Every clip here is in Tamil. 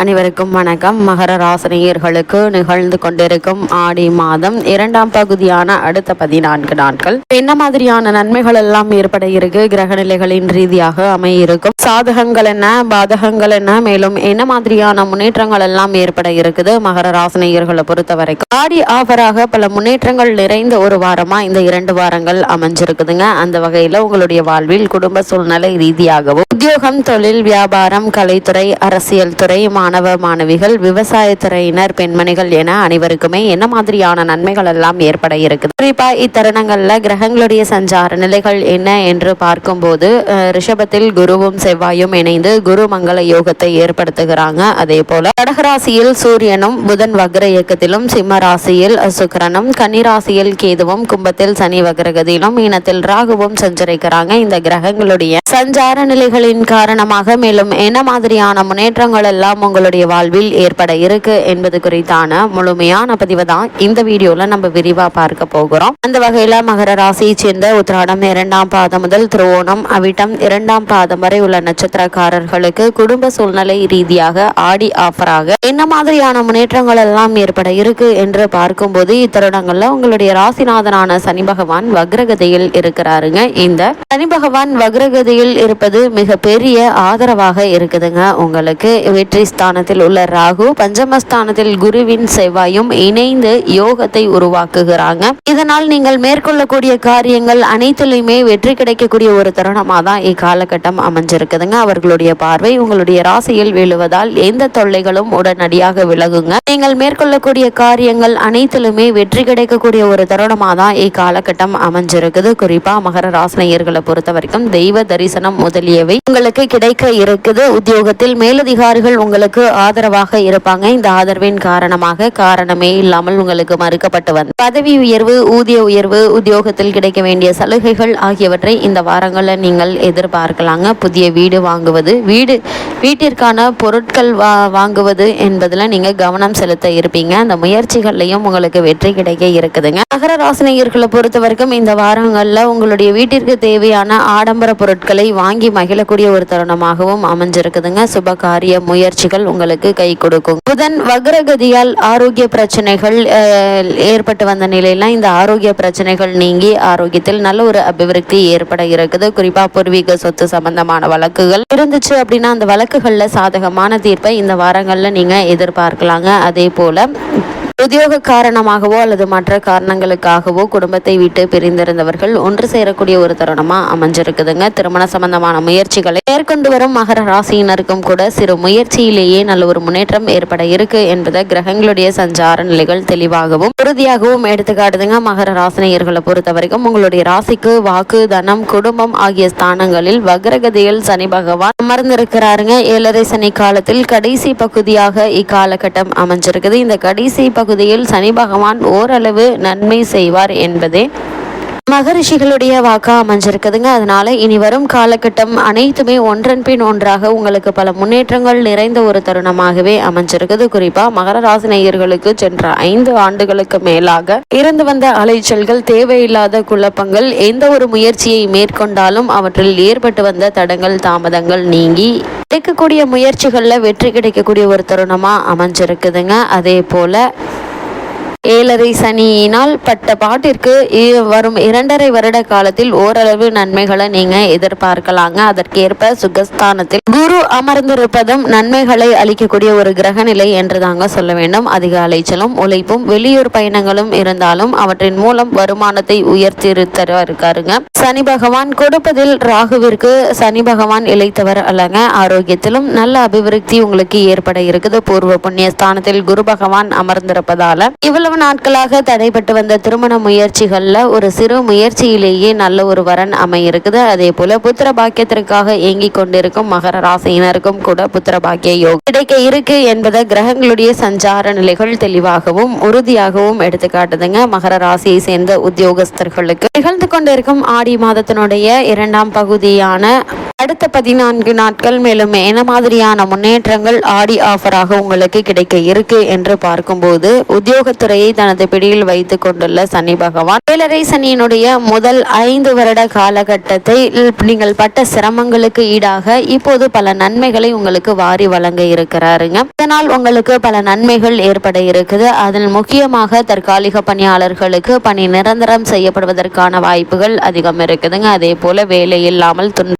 அனைவருக்கும் வணக்கம். மகர ராசினியர்களுக்கு நிகழ்ந்து கொண்டிருக்கும் ஆடி மாதம் இரண்டாம் பகுதியான அடுத்த பதினான்கு நாட்கள். என்ன மாதிரியான நன்மைகள் எல்லாம் ஏற்பட இருக்கு? கிரக நிலைகளின் ரீதியாக அமையிருக்கும். சாதகங்கள் என்ன? பாதகங்கள் என்ன? மேலும் என்ன மாதிரியான முன்னேற்றங்கள் எல்லாம் ஏற்பட இருக்குது? மகர ராசினியர்களை பொறுத்த வரைக்கும் ஆடி ஆஃபராக பல முன்னேற்றங்கள் நிறைந்த ஒரு வாரமா இந்த இரண்டு வாரங்கள் அமைஞ்சிருக்குதுங்க. அந்த வகையில உங்களுடைய வாழ்வில் குடும்ப சூழ்நிலை ரீதியாகவும் உத்தியோகம் தொழில் வியாபாரம் கலைத்துறை அரசியல் துறை மாணவ மாணவிகள் விவசாயத்துறையினர் பெண்மணிகள் என அனைவருக்குமே என்ன மாதிரியான நன்மைகள் எல்லாம் ஏற்பட இருக்குது? குறிப்பா இத்தருணங்கள்ல கிரகங்களுடைய சஞ்சார நிலைகள் என்ன என்று பார்க்கும்போது அஹ், ரிஷபத்தில் குருவும் செவ்வாயும் இணைந்து குரு மங்கள யோகத்தை ஏற்படுத்துகிறாங்க. அதே போல கடகராசியில் சூரியனும் புதன் வக்ர இயக்கத்திலும் சிம்ம ராசியில் சுக்கரனும் கன்னிராசியில் கேதுவும் கும்பத்தில் சனி வக்ரகதியிலும் இனத்தில் ராகுவும் சஞ்சரிக்கிறாங்க. இந்த கிரகங்களுடைய சஞ்சார நிலைகளின் காரணமாக மேலும் என்ன மாதிரியான முன்னேற்றங்கள் எல்லாம் உங்களுடைய வாழ்வில் ஏற்பட இருக்கு என்பது குறித்தான முழுமையான பதிவு தான் இந்த வீடியோல நம்ம விரிவா பார்க்க போகிறோம். அந்த வகையில மகர ராசியை சேர்ந்த உத்திராடம் இரண்டாம் பாதம் முதல் திருவோணம் அவிட்டம் இரண்டாம் பாதம் வரை உள்ள நட்சத்திரக்காரர்களுக்கு குடும்ப சூழ்நிலை ரீதியாக ஆடி ஆஃபராக என்ன மாதிரியான முன்னேற்றங்கள் எல்லாம் ஏற்பட இருக்கு என்று பார்க்கும்போது இத்தருடங்கள்ல உங்களுடைய ராசிநாதனான சனி பகவான் வக்ரகதியில் இருக்கிறாருங்க. இந்த சனி பகவான் வக்ரகதியில் இருப்பது மிக பெரிய ஆதரவாக இருக்குதுங்க. உங்களுக்கு வெற்றி ஸ்தானத்தில் உள்ள ராகு பஞ்சமஸ்தானத்தில் குருவின் செவ்வாயும் இணைந்து யோகத்தை உருவாக்குகிறாங்க. இதனால் நீங்கள் மேற்கொள்ளக்கூடிய காரியங்கள் அனைத்திலுமே வெற்றி கிடைக்கக்கூடிய ஒரு தருணமாக தான் இக்காலகட்டம் அமைஞ்சிருக்குதுங்க. அவர்களுடைய பார்வை உங்களுடைய ராசியில் விழுவதால் எந்த தொல்லைகளும் உடனடியாக விலகுங்க. நீங்கள் மேற்கொள்ளக்கூடிய காரியங்கள் அனைத்திலுமே வெற்றி கிடைக்கக்கூடிய ஒரு தருணமாக தான் இக்காலகட்டம் அமைஞ்சிருக்குது. குறிப்பா மகர ராசினியர்களை பொறுத்த வரைக்கும் தெய்வ தரிசனம் முதலியவை உங்களுக்கு கிடைக்க இருக்குது. உத்தியோகத்தில் மேலதிகாரிகள் உங்களுக்கு ஆதரவாக இருப்பாங்க. இந்த ஆதரவின் காரணமாக காரணமே இல்லாமல் உங்களுக்கு மறுக்கப்பட்டு வந்த பதவி உயர்வு ஊதிய உயர்வு உத்தியோகத்தில் கிடைக்க வேண்டிய சலுகைகள் ஆகியவற்றை இந்த வாரங்களில் நீங்கள் எதிர்பார்க்கலாங்க. புதிய வீடு வாங்குவது வீடு வீட்டிற்கான பொருட்கள் வா வாங்குவது என்பதில் நீங்கள் கவனம் செலுத்த இருப்பீங்க. அந்த முயற்சிகள்லையும் உங்களுக்கு வெற்றி கிடைக்க இருக்குதுங்க. நகர ராசினியர்களை பொறுத்த வரைக்கும் இந்த வாரங்களில் உங்களுடைய வீட்டிற்கு தேவையான ஆடம்பர பொருட்களை வாங்கி மகிழக்கூடிய ஒரு தருணமாகவும் அமைஞ்சிருக்குதுங்க. சுப காரிய முயற்சிகள் உங்களுக்கு கை கொடுக்கும். புதன் வக்ரகதியால் ஆரோக்கிய பிரச்சனைகள் ஏற்பட்டு வந்த நிலையில இந்த ஆரோக்கிய பிரச்சனைகள் நீங்கி ஆரோக்கியத்தில் நல்ல ஒரு அபிவிருத்தி ஏற்பட இருக்குது. குறிப்பா பூர்வீக சொத்து சம்பந்தமான வழக்குகள் இருந்துச்சு அப்படின்னா அந்த வழக்குகள்ல சாதகமான தீர்ப்பை இந்த வாரங்கள்ல நீங்க எதிர்பார்க்கலாங்க. அதே போல உத்தியோக காரணமாகவோ அல்லது மற்ற காரணங்களுக்காகவோ குடும்பத்தை விட்டு பிரிந்திருந்தவர்கள் ஒன்று சேரக்கூடிய ஒரு தருணமா அமைஞ்சிருக்குதுங்க. திருமண சம்பந்தமான முயற்சிகளை மேற்கொண்டு வரும் மகர ராசியினருக்கும் கூட சிறு முயற்சியிலேயே நல்ல ஒரு முன்னேற்றம் ஏற்பட இருக்கு என்பதை கிரகங்களுடைய சஞ்சார நிலைகள் தெளிவாகவும் உறுதியாகவும் எடுத்துக்காட்டுதுங்க. மகர ராசினியர்களை பொறுத்த வரைக்கும் உங்களுடைய ராசிக்கு வாக்கு தனம் குடும்பம் ஆகிய ஸ்தானங்களில் வக்ரகதியில் சனி பகவான் அமர்ந்திருக்கிறாருங்க. ஏழரை சனி காலத்தில் கடைசி பகுதியாக இக்காலகட்டம் அமைஞ்சிருக்குது. இந்த கடைசி பகுதியில் சனி பகவான் ஓரளவு நன்மை செய்வார் என்பதே. மகரிஷிகளுடைய வாக்கா அமைஞ்சிருக்குதுங்க. அதனால இனி வரும் காலகட்டம் அனைத்துமே ஒன்றன் பின் ஒன்றாக உங்களுக்கு பல முன்னேற்றங்கள் நிறைந்த ஒரு தருணமாகவே அமைஞ்சிருக்குது. குறிப்பா மகர ராசி நேயர்களுக்கு சென்ற ஐந்து ஆண்டுகளுக்கு மேலாக இருந்து வந்த அலைச்சல்கள் தேவையில்லாத குழப்பங்கள் எந்த ஒரு முயற்சியை மேற்கொண்டாலும் அவற்றில் ஏற்பட்டு வந்த தடங்கள் தாமதங்கள் நீங்கி கிடைக்கக்கூடிய முயற்சிகள்ல வெற்றி கிடைக்கக்கூடிய ஒரு தருணமா அமைஞ்சிருக்குதுங்க. அதே போல ஏழரை சனியினால் பட்ட பாட்டிற்கு இ- வரும் இரண்டரை வருட காலத்தில் ஓரளவு நன்மைகளை நீங்க எதிர்பார்க்கலாங்க. அதற்கேற்ப சுகஸ்தானத்தில் குரு அமர்ந்திருப்பதும் நன்மைகளை அளிக்கக்கூடிய ஒரு கிரக நிலை என்று தாங்க சொல்ல வேண்டும். அதிக அலைச்சலும் உழைப்பும் வெளியூர் பயணங்களும் இருந்தாலும் அவற்றின் மூலம் வருமானத்தை உயர்த்தி இருக்காருங்க. சனி பகவான் கொடுப்பதில் ராகுவிற்கு சனி பகவான் இழைத்தவர் அல்லங்க. ஆரோக்கியத்திலும் நல்ல அபிவிருத்தி உங்களுக்கு ஏற்பட இருக்குது. பூர்வ புண்ணிய ஸ்தானத்தில் குரு பகவான் அமர்ந்திருப்பதால இவ்வளவு நாட்களாக தடைப்பட்டு வந்த திருமண முயற்சிகள்ல ஒரு சிறு முயற்சியிலேயே நல்ல ஒரு வரன் அமையிருக்குது. அதே போல புத்திர பாக்கியத்திற்காக இயங்கிக் கொண்டிருக்கும் மகர ராசியினருக்கும் கூட புத்திர பாக்கிய யோகம் கிடைக்க இருக்கு என்பதை கிரகங்களுடைய சஞ்சார நிலைகள் தெளிவாகவும் உறுதியாகவும் எடுத்துக்காட்டுதுங்க. மகர ராசியை சேர்ந்த உத்தியோகஸ்தர்களுக்கு நிகழ்ந்து கொண்டிருக்கும் ஆடி மாதத்தினுடைய இரண்டாம் பகுதியான அடுத்த பதினான்கு நாட்கள் மேலும் என்ன மாதிரியான முன்னேற்றங்கள் ஆடி ஆஃபராக உங்களுக்கு கிடைக்க இருக்கு என்று பார்க்கும்போது உத்தியோகத்துறையை தனது பிடியில் வைத்துக் கொண்டுள்ள சனி பகவான் ஏழரை சனியினுடைய முதல் ஐந்து வருட காலகட்டத்தை நீங்கள் பட்ட சிரமங்களுக்கு ஈடாக இப்போது பல நன்மைகளை உங்களுக்கு வாரி வழங்க இருக்கிறாருங்க. இதனால் உங்களுக்கு பல நன்மைகள் ஏற்பட இருக்குது. அதில் முக்கியமாக தற்காலிக பணியாளர்களுக்கு பணி நிரந்தரம் செய்யப்படுவதற்கான வாய்ப்புகள் அதிகம் இருக்குதுங்க. அதே போல வேலை இல்லாமல் துன்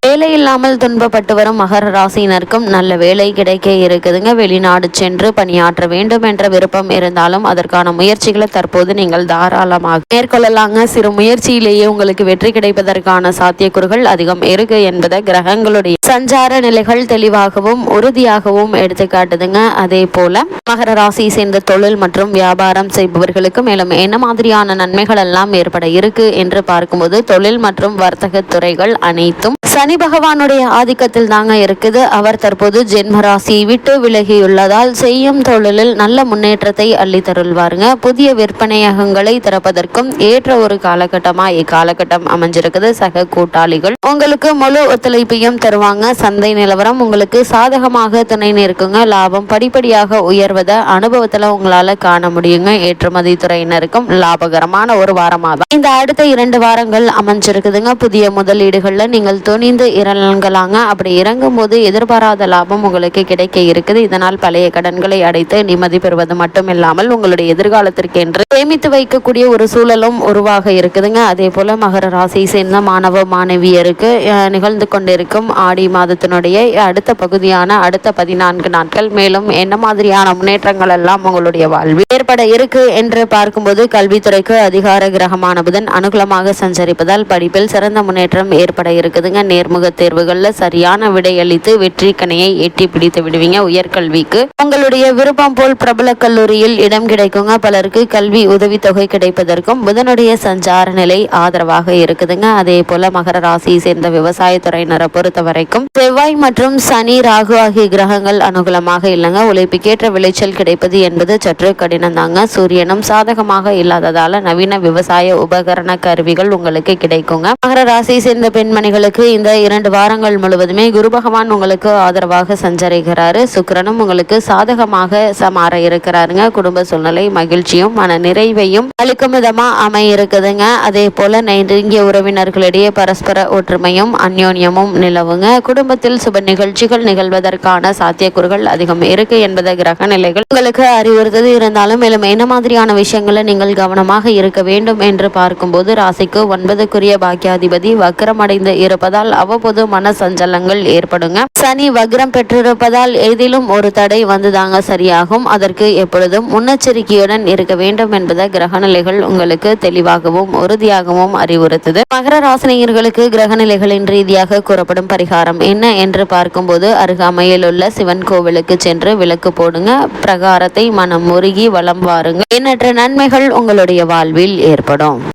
இல்லாமல் துன்பப்பட்டு வரும் மகர ராசியினருக்கும் நல்ல வேலை கிடைக்க இருக்குதுங்க. வெளிநாடு சென்று பணியாற்ற வேண்டும் என்ற விருப்பம் இருந்தாலும் அதற்கான முயற்சிகளை தற்போது நீங்கள் தாராளமாக மேற்கொள்ளலாங்க. சிறு முயற்சியிலேயே உங்களுக்கு வெற்றி கிடைப்பதற்கான சாத்தியக்கூறுகள் அதிகம் இருக்கு என்பதை கிரகங்களுடைய சஞ்சார நிலைகள் தெளிவாகவும் உறுதியாகவும் எடுத்துக்காட்டுதுங்க அதே போல மகர ராசியை சேர்ந்த தொழில் மற்றும் வியாபாரம் செய்பவர்களுக்கு மேலும் என்ன மாதிரியான நன்மைகள் எல்லாம் ஏற்பட இருக்கு என்று பார்க்கும்போது தொழில் மற்றும் வர்த்தக துறைகள் அனைத்தும் சனி பகவானுடைய ஆதிக்கத்தில் தாங்க இருக்குது. அவர் தற்போது ஜென்மராசி விட்டு விலகியுள்ளதால் செய்யும் தொழிலில் நல்ல முன்னேற்றத்தை அள்ளித்தருள்வாருங்க. புதிய விற்பனையகங்களை திறப்பதற்கும் ஏற்ற ஒரு காலகட்டமா இக்காலகட்டம் அமைஞ்சிருக்குது. சக கூட்டாளிகள் உங்களுக்கு முழு ஒத்துழைப்பையும் தருவாங்க. சந்தை நிலவரம் உங்களுக்கு சாதகமாக துணை நிற்குங்க. லாபம் படிப்படியாக உயர்வதை அனுபவத்துல உங்களால காண முடியுங்க. ஏற்றுமதி துறையினருக்கும் லாபகரமான ஒரு வாரமாக இந்த அடுத்த இரண்டு வாரங்கள் அமைஞ்சிருக்குதுங்க. புதிய முதலீடுகள்ல நீங்கள் துணிந்து இறங்கலாங்க அப்படி இறங்கும் போது எதிர்பாராத லாபம் உங்களுக்கு கிடைக்க இருக்குது. இதனால் பழைய கடன்களை அடைத்து நிம்மதி பெறுவது மட்டும் இல்லாமல் உங்களுடைய எதிர்காலத்திற்கு என்று சேமித்து வைக்கக்கூடிய ஒரு சூழலும் உருவாக இருக்குதுங்க. அதே போல மகர ராசியை சேர்ந்த மாணவ மாணவியருக்கு நிகழ்ந்து கொண்டிருக்கும் ஆடி மாதத்தினுடைய அடுத்த பகுதியான அடுத்த பதினான்கு நாட்கள். மேலும் என்ன மாதிரியான முன்னேற்றங்கள் எல்லாம் உங்களுடைய வாழ்வில் ஏற்பட இருக்கு என்று பார்க்கும்போது கல்வித்துறைக்கு அதிகார கிரகமான புதன் அனுகூலமாக சஞ்சரிப்பதால் படிப்பில் சிறந்த முன்னேற்றம் ஏற்பட இருக்குதுங்க. நேர்முக தேர்வுகளில் சரியான விடையளித்து வெற்றி கணையை எட்டி பிடித்து விடுவீங்க உயர்கல்விக்கு. உங்களுடைய விருப்பம் போல் பிரபல கல்லூரியில் இடம் கிடைக்குங்க. பலருக்கு கல்வி உதவித்தொகை கிடைப்பதற்கும் புதனுடைய சஞ்சார நிலை ஆதரவாக இருக்குதுங்க. அதே போல மகர ராசியை சேர்ந்த விவசாயத்துறையினரை பொறுத்த வரைக்கும் செவ்வாய் மற்றும் சனி ராகு ஆகிய கிரகங்கள் அனுகூலமாக இல்லைங்க. உழைப்புக்கேற்ற விளைச்சல் கிடைப்பது என்பது சற்று கடினம் தாங்க சூரியனும் சாதகமாக இல்லாததால நவீன விவசாய உபகரண கருவிகள் உங்களுக்கு கிடைக்குங்க. மகர ராசியை சேர்ந்த பெண்மணிகளுக்கு இந்த இரண்டு வார வாரங்கள் முழுவதுமே குரு பகவான் உங்களுக்கு ஆதரவாக சஞ்சரிக்கிறாரு. சுக்கரனும் உங்களுக்கு சாதகமாக சமாற இருக்கிறாருங்க. குடும்ப சூழ்நிலை மகிழ்ச்சியும் மன நிறைவையும் அளிக்கும் விதமா அமைய இருக்குதுங்க அதே போல நெருங்கிய உறவினர்களிடையே பரஸ்பர ஒற்றுமையும் அந்யோன்யமும் நிலவுங்க. குடும்பத்தில் சுப நிகழ்ச்சிகள் நிகழ்வதற்கான சாத்தியக்கூறுகள் அதிகம் இருக்கு என்பதை கிரக நிலைகள் உங்களுக்கு அறிவுறுத்தது. இருந்தாலும் மேலும் என்ன மாதிரியான விஷயங்களை நீங்கள் கவனமாக இருக்க வேண்டும் என்று பார்க்கும்போது ராசிக்கு ஒன்பதுக்குரிய பாக்கியாதிபதி வக்கரமடைந்து இருப்பதால் அவ்வப்போது மன சஞ்சலங்கள் ஏற்படுங்க. சனி வக்ரம் பெற்றிருப்பதால் எதிலும் ஒரு தடை வந்துதாங்க சரியாகும். அதற்கு எப்பொழுதும் முன்னெச்சரிக்கையுடன் இருக்க வேண்டும் என்பதை கிரகநிலைகள் உங்களுக்கு தெளிவாகவும் உறுதியாகவும் அறிவுறுத்துது. மகர ராசினியர்களுக்கு கிரகநிலைகளின் ரீதியாக கூறப்படும் பரிகாரம் என்ன என்று பார்க்கும்போது அருகாமையில் உள்ள சிவன் கோவிலுக்கு சென்று விளக்கு போடுங்க. பிரகாரத்தை மனம் முருகி வலம் வாருங்க. எண்ணற்ற நன்மைகள் உங்களுடைய வாழ்வில் ஏற்படும்.